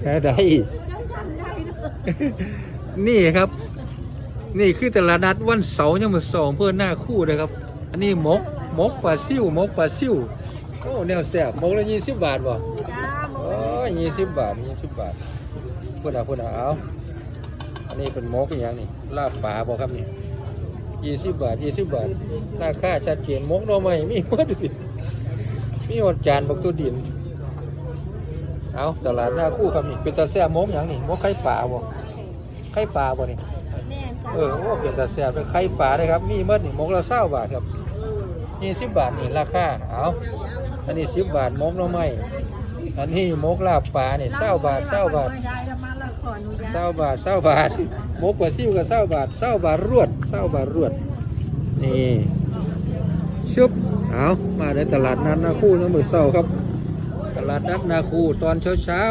แพ้ได้นี่ครับ นี่คือตลาดนัดวันเสาร์ยังมือสองเพื่อหน้าคู่เลยครับ อันนี้หมกหมกปลาซิ่วหมกปลาซิ่วโอ้แนวแซ่บหมกละยี่สิบบาทบ่จ้าหมโอ้ยยี่สิบบาทยี่สิบบาทพูดเอาพูดเอาเอาอันนี้เป็นหมกอหย่างนี่ลาบปลาบ่ครับนี่ยี่สิบบาทยี่สิบบาทราคาชัดเจนหมกหน่อไม้มีหมดดิมีหมดจานบักตัวดิน เอาตลาดหน้าคู่ครับนี่เป็นตาแซ่บหมกอย่างนี่หมกไข่ปลาบ่ไข่ปลาบ่นี่แม่จ้าเออโอ้เป็นตาแซ่บเป็นไข่ปลาเลยครับมีหมดนี่หมกละเศร้าบาทครับนี่สิบบาทนี่ราคาเอาอันนี้สิบบาทหมกหน่อไม้อันนี้หมกลาบปลาเนี่ยเศร้าบาทเศร้าบาทไม่ได้แล้วมาแล้วขออนุญาตเศร้าบาทเศร้าบาทหมกกว่าซิ่วกับเศร้าบาทเศร้าบาทรวดเศร้าบาทรวด นี่ชุบเอามาในตลาดนัดนาคู่นะมือเศร้าครับ ตลาดนัดนาคูตอนเช้าเช้า